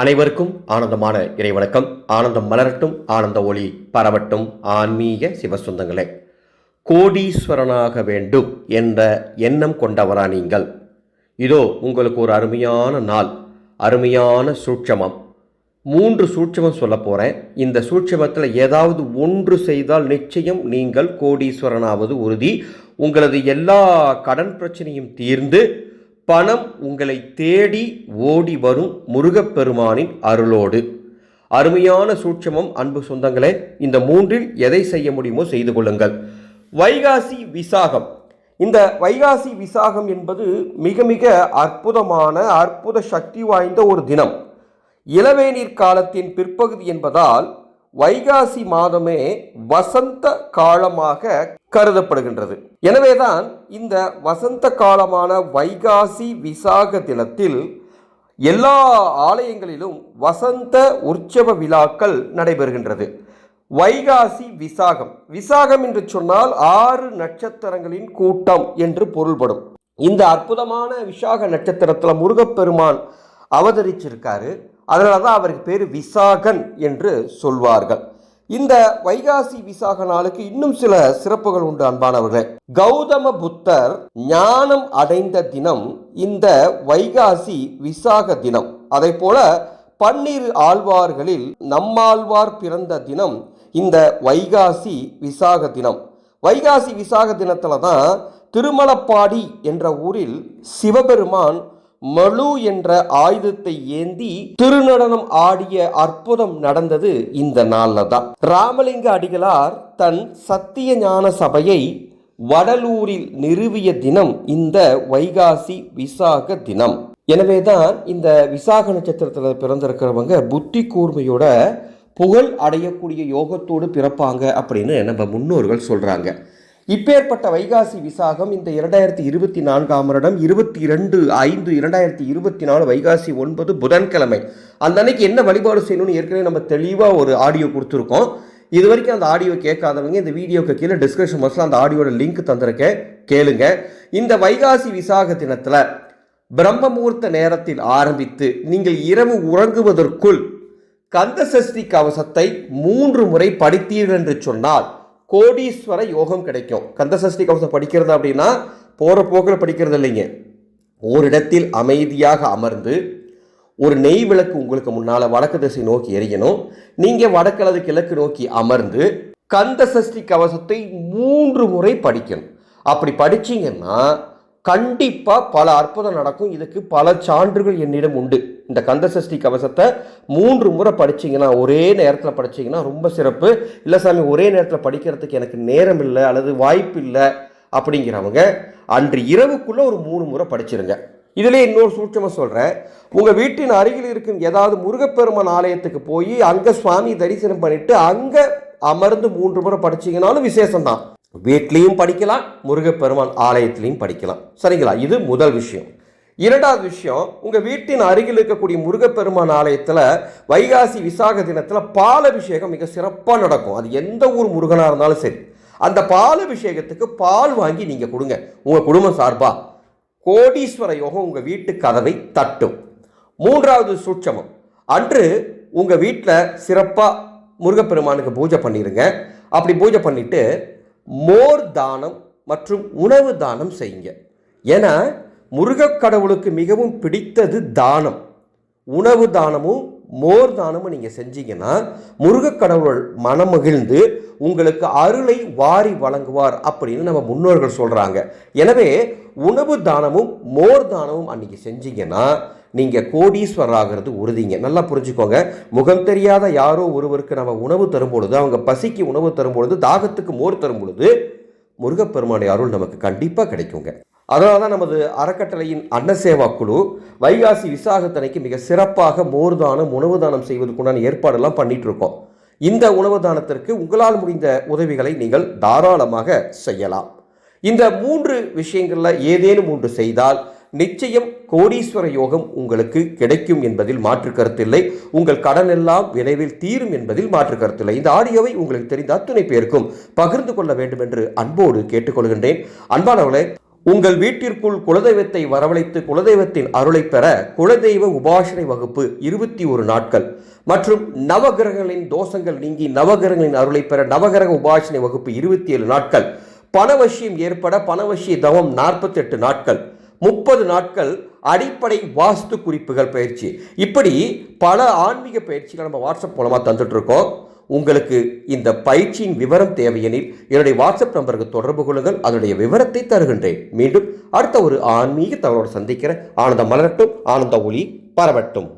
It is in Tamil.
அனைவருக்கும் ஆனந்தமான இறைவணக்கம். ஆனந்தம் மலரட்டும் ஆனந்த ஒளி பரவட்டும். ஆன்மீக சிவசுந்தங்களே கோடீஸ்வரனாக வேண்டும் என்ற எண்ணம் கொண்டவரா நீங்கள். இதோ உங்களுக்கு ஒரு அருமையான நாள் அருமையான சூட்சமம். மூன்று சூட்சமம் சொல்ல போகிறேன் இந்த சூட்சமத்தில் ஏதாவது ஒன்று செய்தால் நிச்சயம் நீங்கள் கோடீஸ்வரனாவது உறுதி. உங்களது எல்லா கடன் பிரச்சனையும் தீர்ந்து பணம் உங்களை தேடி ஓடி வரும் முருகப்பெருமானின் அருளோடு. அருமையான சூட்சமம் அன்பு சொந்தங்களே இந்த மூன்றில் எதை செய்ய முடியுமோ செய்து கொள்ளுங்கள். வைகாசி விசாகம். இந்த வைகாசி விசாகம் என்பது மிக மிக அற்புதமான அற்புத சக்தி வாய்ந்த ஒரு தினம். இளவேநீர் காலத்தின் பிற்பகுதி என்பதால் வைகாசி மாதமே வசந்த காலமாக கருதப்படுகின்றது. எனவேதான் இந்த வசந்த காலமான வைகாசி விசாக தினத்தில் எல்லா ஆலயங்களிலும் வசந்த உற்சவ விழாக்கள் நடைபெறுகின்றது. வைகாசி விசாகம். விசாகம் என்று சொன்னால் ஆறு நட்சத்திரங்களின் கூட்டம் என்று பொருள்படும். இந்த அற்புதமான விசாக நட்சத்திரத்தில் முருகப்பெருமான் அவதரிச்சிருக்காரு. அதனால தான் அவருக்கு பேர் விசாகன் என்று சொல்வார்கள். இந்த வைகாசி விசாக நாளுக்கு இன்னும் சில சிறப்புகள் உண்டு அன்பானவர்களே. கௌதம புத்தர் ஞானம் அடைந்த தினம் இந்த வைகாசி விசாக தினம். அதை போல பன்னிரு ஆழ்வார்களில் நம்மாழ்வார் பிறந்த தினம் இந்த வைகாசி விசாக தினம். வைகாசி விசாக தினத்துல தான் திருமலப்பாடி என்ற ஊரில் சிவபெருமான் மழு என்ற ஆயுதத்தை ஏந்தி திருநடனம் ஆடிய அற்புதம் நடந்தது இந்த நாளில் தான் ராமலிங்க அடிகளார் தன் சத்திய ஞான சபையை வடலூரில் நிறுவிய தினம் இந்த வைகாசி விசாக தினம். எனவேதான் இந்த விசாக நட்சத்திரத்தில் பிறந்திருக்கிறவங்க புத்தி கூர்மையோட புகழ் அடையக்கூடிய யோகத்தோடு பிறப்பாங்க அப்படின்னு நம்ம முன்னோர்கள் சொல்றாங்க. இப்பேற்பட்ட வைகாசி விசாகம் இந்த இரண்டாயிரத்தி இருபத்தி நான்காம் வருடம் இருபத்தி இரண்டு ஐந்து இரண்டாயிரத்தி இருபத்தி நாலு வைகாசி ஒன்பது புதன்கிழமை. அந்த அன்னைக்கு என்ன வழிபாடு செய்யணும்னு ஏற்கனவே நம்ம தெளிவாக ஒரு ஆடியோ கொடுத்துருக்கோம். இது வரைக்கும் அந்த ஆடியோ கேட்காதவங்க இந்த வீடியோக்கு கீழே டிஸ்கிரிப்ஷன் பாக்ஸில் அந்த ஆடியோட லிங்க் தந்திருக்கேன். கேளுங்க. இந்த வைகாசி விசாக தினத்தில் பிரம்ம முகூர்த்த நேரத்தில் ஆரம்பித்து நீங்கள் இரவு உறங்குவதற்குள் கந்த சஷ்டி கவசத்தை மூன்று முறை படித்தீர்கள் என்று சொன்னால் கோடீஸ்வர யோகம் கிடைக்கும். கந்த சஷ்டி கவசம் படிக்கிறது அப்படின்னா போகிற போக்கில் படிக்கிறது இல்லைங்க. ஓரிடத்தில் அமைதியாக அமர்ந்து ஒரு நெய் விளக்கு உங்களுக்கு முன்னால் வடக்கு திசை நோக்கி எரியணும் நீங்கள் வடக்கு அல்லது கிழக்கு நோக்கி அமர்ந்து கந்த சஷ்டி கவசத்தை மூன்று முறை படிக்கணும். அப்படி படிச்சீங்கன்னா கண்டிப்பாக பல அற்புதம் நடக்கும். இதுக்கு பல சான்றுகள் என்னிடம் உண்டு. இந்த கந்த சஷ்டி கவசத்தை மூன்று முறை படிச்சிங்கன்னா ஒரே நேரத்தில் படிச்சீங்கன்னா ரொம்ப சிறப்பு. இல்லை சாமி ஒரே நேரத்தில் படிக்கிறதுக்கு எனக்கு நேரம் இல்லை அல்லது வாய்ப்பு இல்லை அப்படிங்கிறவங்க அன்று இரவுக்குள்ளே ஒரு மூணு முறை படிச்சிருங்க. இதிலே இன்னொரு சூட்சமாக சொல்கிறேன் உங்கள் வீட்டின் அருகில் இருக்கும் ஏதாவது முருகப்பெருமான் ஆலயத்துக்கு போய் அங்கே சுவாமி தரிசனம் பண்ணிவிட்டு அங்கே அமர்ந்து மூன்று முறை படிச்சிங்கனாலும் விசேஷம்தான். வீட்லேயும் படிக்கலாம் முருகப்பெருமான் ஆலயத்திலையும் படிக்கலாம். சரிங்களா? இது முதல் விஷயம். இரண்டாவது விஷயம் உங்கள் வீட்டின் அருகில் இருக்கக்கூடிய முருகப்பெருமான் ஆலயத்தில் வைகாசி விசாக தினத்தில் பாலபிஷேகம் மிக சிறப்பாக நடக்கும். அது எந்த ஊர் முருகனாக இருந்தாலும் சரி. அந்த பாலபிஷேகத்துக்கு பால் வாங்கி நீங்கள் கொடுங்க. உங்கள் குடும்பம் சார்பாக கோடீஸ்வர யோகம் உங்கள் வீட்டு கதவை தட்டும். மூன்றாவது சூட்சமம். அன்று உங்கள் வீட்டில் சிறப்பாக முருகப்பெருமானுக்கு பூஜை பண்ணிடுங்க அப்படி பூஜை பண்ணிவிட்டு மோர் தானம் மற்றும் உணவு தானம் செய்யுங்க. ஏன்னா முருகக்கடவுளுக்கு மிகவும் பிடித்தது தானம். உணவு தானமும் மோர் தானமும் நீங்கள் செஞ்சீங்கன்னா முருகக்கடவுள் மனமகிழ்ந்து உங்களுக்கு அருளை வாரி வழங்குவார் அப்படின்னு நம்ம முன்னோர்கள் சொல்கிறாங்க எனவே உணவு தானமும் மோர் தானமும் அன்றைக்கி செஞ்சீங்கன்னா நீங்கள் கோடீஸ்வரர் ஆகிறது உறுதிங்க. நல்லா புரிஞ்சுக்கோங்க. முகம் தெரியாத யாரோ ஒருவருக்கு நம்ம உணவு தரும் பொழுது அவங்க பசிக்கு உணவு தரும் பொழுது தாகத்துக்கு மோர் தரும் பொழுது முருகப்பெருமானுடைய அருள் நமக்கு கண்டிப்பாக கிடைக்குங்க. அதனால தான் நமது அறக்கட்டளையின் அன்னசேவா குழு வைகாசி விசாகத்தனைக்கு மிக சிறப்பாக மோர் தானம் உணவு தானம் செய்வதற்குண்டான ஏற்பாடெல்லாம் பண்ணிட்டு இருக்கோம் இந்த உணவு தானத்திற்கு உங்களால் முடிந்த உதவிகளை நீங்கள் தாராளமாக செய்யலாம். இந்த மூன்று விஷயங்களில் ஏதேனும் ஒன்று செய்தால் நிச்சயம் கோடீஸ்வர யோகம் உங்களுக்கு கிடைக்கும் என்பதில் மாற்று கருத்தில்லை. உங்கள் கடன் எல்லாம் விரைவில் தீரும் என்பதில் மாற்று கருத்தில்லை. இந்த ஆடியோவை உங்களுக்கு தெரிந்த அத்துணை பேருக்கும் பகிர்ந்து கொள்ள வேண்டும் என்று அன்போடு கேட்டுக்கொள்கின்றேன். அன்பானவர்களே உங்கள் வீட்டிற்குள் குலதெய்வத்தை வரவழைத்து குலதெய்வத்தின் அருளை பெற குலதெய்வ உபாசனை வகுப்பு இருபத்தி ஒரு நாட்கள். மற்றும் நவகிரகங்களின் தோஷங்கள் நீங்கி நவகிரகங்களின் அருளை பெற நவகிரக உபாசனை வகுப்பு இருபத்தி ஏழு நாட்கள். பணவசியம் ஏற்பட பணவசிய தவம் நாற்பத்தி எட்டு நாட்கள். முப்பது நாட்கள் அடிப்படை வாஸ்து குறிப்புகள் பயிற்சி. இப்படி பல ஆன்மீக பயிற்சிகள் நம்ம வாட்ஸ்அப் மூலமாக தந்துட்டு இருக்கோம் உங்களுக்கு இந்த பயிற்சியின் விவரம் தேவையெனில் என்னுடைய வாட்ஸ்அப் நம்பருக்கு தொடர்பு கொள்ளுங்கள். அதனுடைய விவரத்தை தருகின்றேன். மீண்டும் அடுத்த ஒரு ஆன்மீக தகவலோடு சந்திக்கிற ஆனந்தம் மலரட்டும். ஆனந்த ஒளி பரவட்டும்.